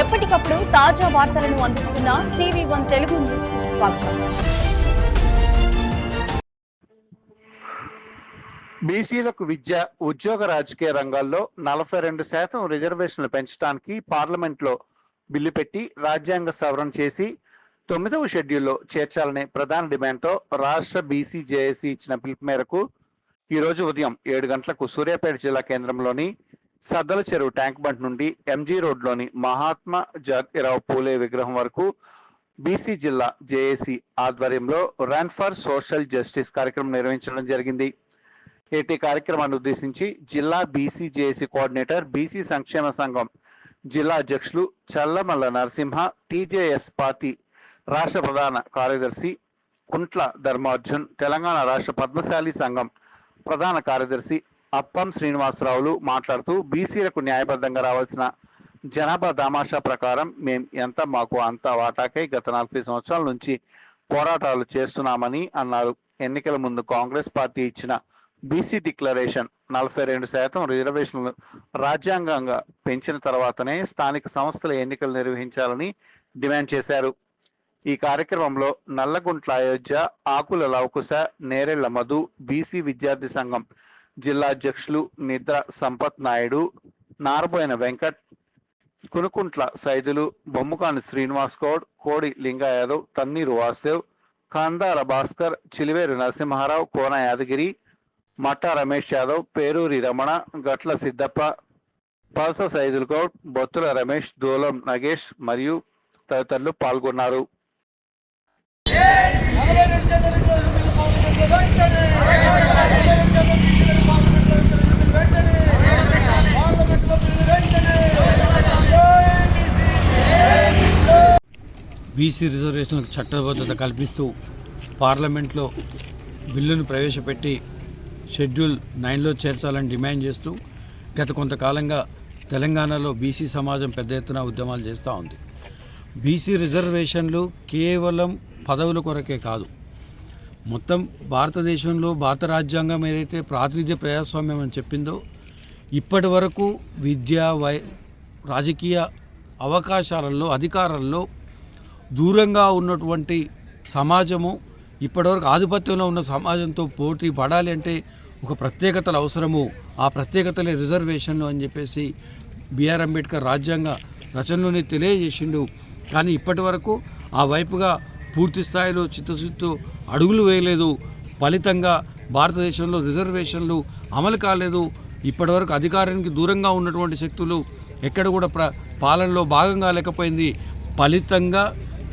ఎప్పటికప్పుడు తాజా వార్తలను అందిస్తున్న టీవీ వన్ తెలుగు న్యూస్ స్వాగతం. బీసీలకు విద్య ఉద్యోగ రాజకీయ రంగాల్లో నలభై రెండు శాతం రిజర్వేషన్లు పెంచడానికి పార్లమెంట్లో బిల్లు పెట్టి రాజ్యాంగ సవరణ చేసి తొమ్మిదవ షెడ్యూల్లో చేర్చాలనే ప్రధాన డిమాండ్తో రాష్ట్ర బీసీ జేఏసీ ఇచ్చిన పిలుపు మేరకు ఈరోజు ఉదయం ఏడు గంటలకు సూర్యాపేట జిల్లా కేంద్రంలోని సద్దల చెరువు ట్యాంక్ బండ్ నుండి ఎంజీ రోడ్లోని మహాత్మా జాతిరావు పూలే విగ్రహం వరకు బీసీ జిల్లా జేఏసీ ఆధ్వర్యంలో రన్ ఫర్ సోషల్ జస్టిస్ కార్యక్రమం నిర్వహించడం జరిగింది. ఏటీ కార్యక్రమాన్ని ఉద్దేశించి జిల్లా బీసీ జేఏసీ కోఆర్డినేటర్ బీసీ సంక్షేమ సంఘం జిల్లా అధ్యక్షులు చల్లమల్ల నరసింహ టీజేఎస్ పార్టీ రాష్ట్ర ప్రధాన కార్యదర్శి కుంట్ల ధర్మార్జున్ తెలంగాణ రాష్ట్ర పద్మశాలి సంఘం ప్రధాన కార్యదర్శి అప్పం శ్రీనివాసరావులు మాట్లాడుతూ బీసీలకు న్యాయబద్ధంగా రావాల్సిన జనాభా దామాషా ప్రకారం మేం ఎంత మాకు అంత వాటాకై గత నలభై సంవత్సరాల నుంచి పోరాటాలు చేస్తున్నామని అన్నారు. ఎన్నికల ముందు కాంగ్రెస్ పార్టీ ఇచ్చిన బీసీ డిక్లరేషన్ నలభై రెండు శాతం రిజర్వేషన్లు రాజ్యాంగంగా పెంచిన తర్వాతనే స్థానిక సంస్థల ఎన్నికలు నిర్వహించాలని డిమాండ్ చేశారు. ఈ కార్యక్రమంలో నల్లగుంట్ల అయోధ్య ఆకుల లవకుశ నేరెళ్ళ మధు బీసీ విద్యార్థి సంఘం జిల్లా అధ్యక్షులు నిద్ర సంపత్ నాయుడు నారబోయిన వెంకట్ కునుకుంట్ల సైదులు బొమ్ముకాని శ్రీనివాస్ గౌడ్ కోడి లింగా యాదవ్ తన్నీరు వాసుదేవ్ కాందార భాస్కర్ చిలివేరు నరసింహారావు కోన యాదగిరి మట్టా రమేష్ యాదవ్ పేరూరి రమణ గట్ల సిద్దప్ప పల్స సైదుల్ గౌడ్ బొత్తుల రమేష్ దూలం నగేష్ మరియు తదితరులు పాల్గొన్నారు. బీసీ రిజర్వేషన్లకు చట్టబద్ధత కల్పిస్తూ పార్లమెంట్లో బిల్లును ప్రవేశపెట్టి షెడ్యూల్ నైన్లో చేర్చాలని డిమాండ్ చేస్తూ గత కొంతకాలంగా తెలంగాణలో బీసీ సమాజం పెద్ద ఎత్తున ఉద్యమాలు చేస్తూ ఉంది. బీసీ రిజర్వేషన్లు కేవలం పదవుల కొరకే కాదు. మొత్తం భారతదేశంలో భారత రాజ్యాంగం ఏదైతే ప్రాతినిధ్య ప్రజాస్వామ్యం అని చెప్పిందో ఇప్పటి వరకు విద్య వై రాజకీయ అవకాశాలలో అధికారాల్లో దూరంగా ఉన్నటువంటి సమాజము ఇప్పటివరకు ఆధిపత్యంలో ఉన్న సమాజంతో పోటీ పడాలి అంటే ఒక ప్రత్యేకతలు అవసరము. ఆ ప్రత్యేకతలే రిజర్వేషన్లు అని చెప్పేసి బిఆర్ అంబేద్కర్ రాజ్యాంగ రచనలోనే తెలియజేసిండు. కానీ ఇప్పటి వరకు ఆ వైపుగా పూర్తి స్థాయిలో చిత్తశుద్ధితో అడుగులు వేయలేదు. ఫలితంగా భారతదేశంలో రిజర్వేషన్లు అమలు కాలేదు. ఇప్పటివరకు అధికారానికి దూరంగా ఉన్నటువంటి శక్తులు ఎక్కడ కూడా ప్ర పాలనలో భాగం కాలేకపోయింది ఫలితంగా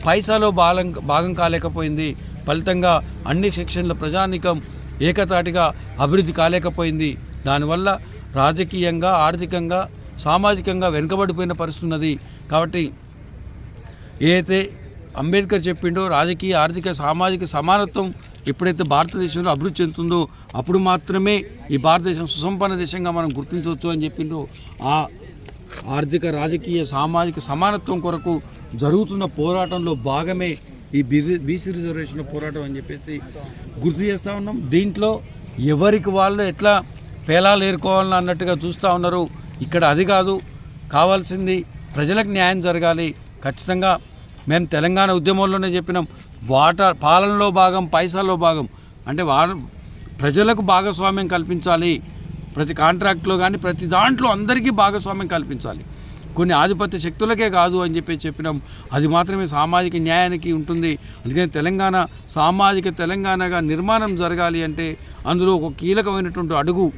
పైసాలో భాగం భాగం కాలేకపోయింది. ఫలితంగా అన్ని సెక్షన్ల ప్రజానికం ఏకతాటిగా అభివృద్ధి కాలేకపోయింది. దానివల్ల రాజకీయంగా ఆర్థికంగా సామాజికంగా వెనుకబడిపోయిన పరిస్థితి ఉన్నది. కాబట్టి ఏదైతే అంబేద్కర్ చెప్పిండో రాజకీయ ఆర్థిక సామాజిక సమానత్వం ఎప్పుడైతే భారతదేశంలో అభివృద్ధి చెందుతుందో అప్పుడు మాత్రమే ఈ భారతదేశం సుసంపన్న దేశంగా మనం గుర్తించవచ్చు అని చెప్పిండో ఆ ఆర్థిక రాజకీయ సామాజిక సమానత్వం కొరకు జరుగుతున్న పోరాటంలో భాగమే ఈ బీసీ రిజర్వేషన్ పోరాటం అని చెప్పేసి గుర్తు చేస్తూ ఉన్నాం. దీంట్లో ఎవరికి వాళ్ళు ఎట్లా పేలాలు ఏరుకోవాలని అన్నట్టుగా చూస్తూ ఉన్నారు. ఇక్కడ అది కాదు. కావాల్సింది ప్రజలకు న్యాయం జరగాలి. ఖచ్చితంగా మేము తెలంగాణ ఉద్యమంలోనే చెప్పినాం. వాటర్ పాలనలో భాగం పైసాలో భాగం. అంటే వా ప్రజలకు భాగస్వామ్యం కల్పించాలి. ప్రతి కాంట్రాక్ట్లో కానీ ప్రతి దాంట్లో అందరికీ భాగస్వామ్యం కల్పించాలి. కొన్ని ఆధిపత్య శక్తులకే కాదు అని చెప్పి చెప్పినాం. అది మాత్రమే సామాజిక న్యాయానికి ఉంటుంది. అందుకని తెలంగాణ సామాజిక తెలంగాణగా నిర్మాణం జరగాలి అంటే అందులో ఒక కీలకమైనటువంటి అడుగు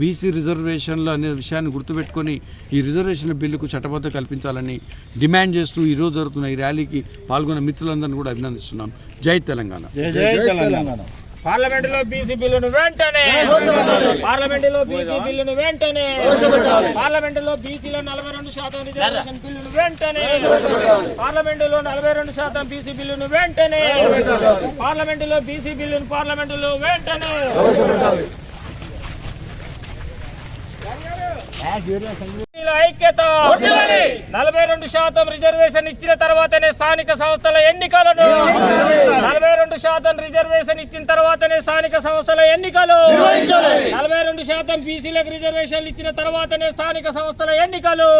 బీసీ రిజర్వేషన్లు అనే విషయాన్ని గుర్తుపెట్టుకొని ఈ రిజర్వేషన్ల బిల్లుకు చట్టబద్ధ కల్పించాలని డిమాండ్ చేస్తూ ఈరోజు జరుగుతున్న ఈ ర్యాలీకి పాల్గొన్న మిత్రులందరినీ కూడా అభినందిస్తున్నాం. జై తెలంగాణ. పార్లమెంటులో బీసీ బిల్లును వెంటనే పార్లమెంటులో బీసీ బిల్లును వెంటనే. పార్లమెంటులో బీసీలో నలభై రెండు శాతం రిజర్వేషన్ బిల్లును వెంటనే. పార్లమెంటులో నలభై రెండు శాతం బీసీ బిల్లును వెంటనే పార్లమెంటులో బీసీ బిల్లును పార్లమెంటులో వెంటనే. ఐక్యత. నలభై రెండు శాతం రిజర్వేషన్ ఇచ్చిన తర్వాతనే స్థానిక సంస్థల ఎన్నికలను నలభై రెండు శాతం రిజర్వేషన్ ఇచ్చిన తర్వాతనే స్థానిక సంస్థల ఎన్నికలు. నలభై రెండు శాతం బీసీలకు రిజర్వేషన్లు ఇచ్చిన తర్వాతనే స్థానిక సంస్థల ఎన్నికలు.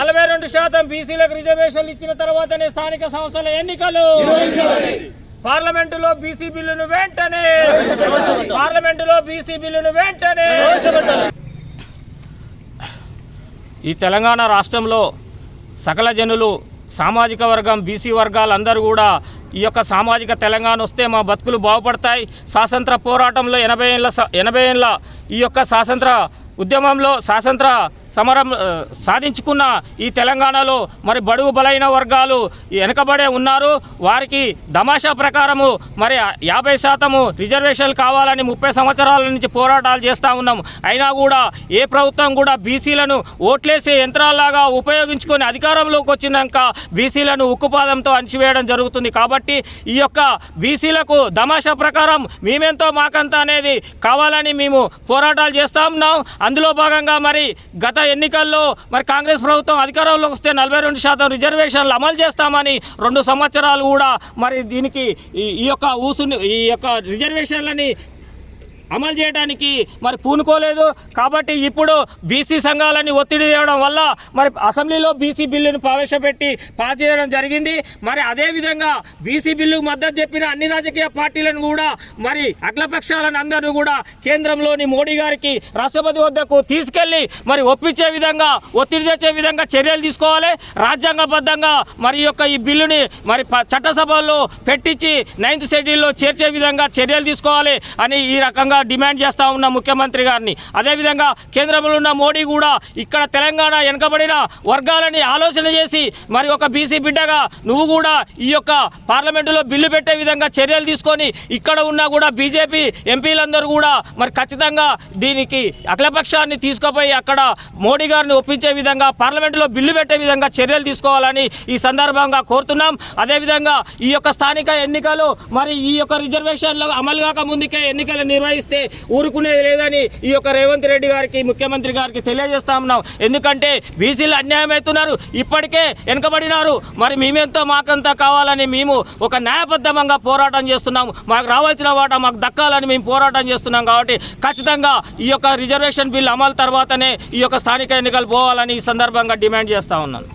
నలభై రెండు శాతం బీసీలకు రిజర్వేషన్లు ఇచ్చిన తర్వాతనే స్థానిక సంస్థల ఎన్నికలు. పార్లమెంటులో బీసీ బిల్లును వెంటనే. పార్లమెంటులో బీసీ బిల్లును వెంటనే. ఈ తెలంగాణ రాష్ట్రంలో సకల జనులు సామాజిక వర్గం బీసీ వర్గాలందరూ కూడా ఈ యొక్క సామాజిక తెలంగాణ వస్తే మా బతుకులు బాగుపడతాయి. స్వాతంత్ర పోరాటంలో ఎనభై ఏళ్ళ స- ఎనభై ఏళ్ళ ఈ యొక్క స్వాతంత్ర ఉద్యమంలో స్వాతంత్ర సమరం సాధించుకున్న ఈ తెలంగాణలో మరి బడుగు బలైన వర్గాలు వెనకబడే ఉన్నారు. వారికి దమాషా ప్రకారము మరి యాభై శాతము రిజర్వేషన్లు కావాలని ముప్పై సంవత్సరాల నుంచి పోరాటాలు చేస్తూ ఉన్నాం అయినా కూడా ఏ ప్రభుత్వం కూడా బీసీలను ఓట్లేసే యంత్రాల్లాగా ఉపయోగించుకొని అధికారంలోకి వచ్చినాక బీసీలను ఉక్కుపాదంతో అణిచివేయడం జరుగుతుంది. కాబట్టి ఈ యొక్క బీసీలకు దమాషా ప్రకారం మేమెంతో మాకంత అనేది కావాలని మేము పోరాటాలు చేస్తూ ఉన్నాం. అందులో భాగంగా మరి గత ఎన్నికల్లో మరి కాంగ్రెస్ ప్రభుత్వం అధికారంలోకి వస్తే నలభై రెండు శాతం రిజర్వేషన్లు అమలు చేస్తామని రెండు సంవత్సరాలు కూడా మరి దీనికి ఈ ఈ యొక్క ఊసుని ఈ యొక్క రిజర్వేషన్లని అమలు చేయడానికి మరి పూనుకోలేదు. కాబట్టి ఇప్పుడు బీసీ సంఘాలని ఒత్తిడి చేయడం వల్ల మరి అసెంబ్లీలో బీసీ బిల్లును ప్రవేశపెట్టి పాస్ చేయడం జరిగింది. మరి అదేవిధంగా బీసీ బిల్లుకు మద్దతు చెప్పిన అన్ని రాజకీయ పార్టీలను కూడా మరి అఖిలపక్షాలను అందరూ కూడా కేంద్రంలోని మోడీ గారికి రాష్ట్రపతి వద్దకు తీసుకెళ్ళి మరి ఒప్పించే విధంగా ఒత్తిడి తెచ్చే విధంగా చర్యలు తీసుకోవాలి. రాజ్యాంగబద్ధంగా మరి యొక్క ఈ బిల్లుని మరి ప- చట్టసభల్లో పెట్టించి నైన్త్ షెడ్యూల్లో చేర్చే విధంగా చర్యలు తీసుకోవాలి అని ఈ రకంగా డిమాండ్ చేస్తా ఉన్న ముఖ్యమంత్రి గారిని. అదేవిధంగా కేంద్రంలో ఉన్న మోడీ కూడా ఇక్కడ తెలంగాణ వెనుకబడిన వర్గాలని ఆలోచన చేసి మరి ఒక బీసీ బిడ్డగా నువ్వు కూడా ఈ యొక్క పార్లమెంటులో బిల్లు పెట్టే విధంగా చర్యలు తీసుకొని ఇక్కడ ఉన్న కూడా బీజేపీ ఎంపీలందరూ కూడా మరి ఖచ్చితంగా దీనికి అఖిలపక్షాన్ని తీసుకుపోయి అక్కడ మోడీ గారిని ఒప్పించే విధంగా పార్లమెంటులో బిల్లు పెట్టే విధంగా చర్యలు తీసుకోవాలని ఈ సందర్భంగా కోరుతున్నాం. అదేవిధంగా ఈ యొక్క స్థానిక ఎన్నికలు మరి ఈ యొక్క రిజర్వేషన్లు అమలు కాక ముందుకే ఎన్నికలు చేస్తే ఊరుకునేది లేదని ఈ యొక్క రేవంత్ రెడ్డి గారికి ముఖ్యమంత్రి గారికి తెలియజేస్తా ఉన్నాం. ఎందుకంటే బీసీలు అన్యాయం అవుతున్నారు. ఇప్పటికే వెనుకబడినారు. మరి మేమెంతో మాకంతా కావాలని మేము ఒక న్యాయబద్ధంగా పోరాటం చేస్తున్నాము. మాకు రావాల్సిన వాటా మాకు దక్కాలని మేము పోరాటం చేస్తున్నాం కాబట్టి ఖచ్చితంగా ఈ యొక్క రిజర్వేషన్ బిల్ అమలు తర్వాతనే ఈ యొక్క స్థానిక ఎన్నికలు పోవాలని ఈ సందర్భంగా డిమాండ్ చేస్తా ఉన్నాను.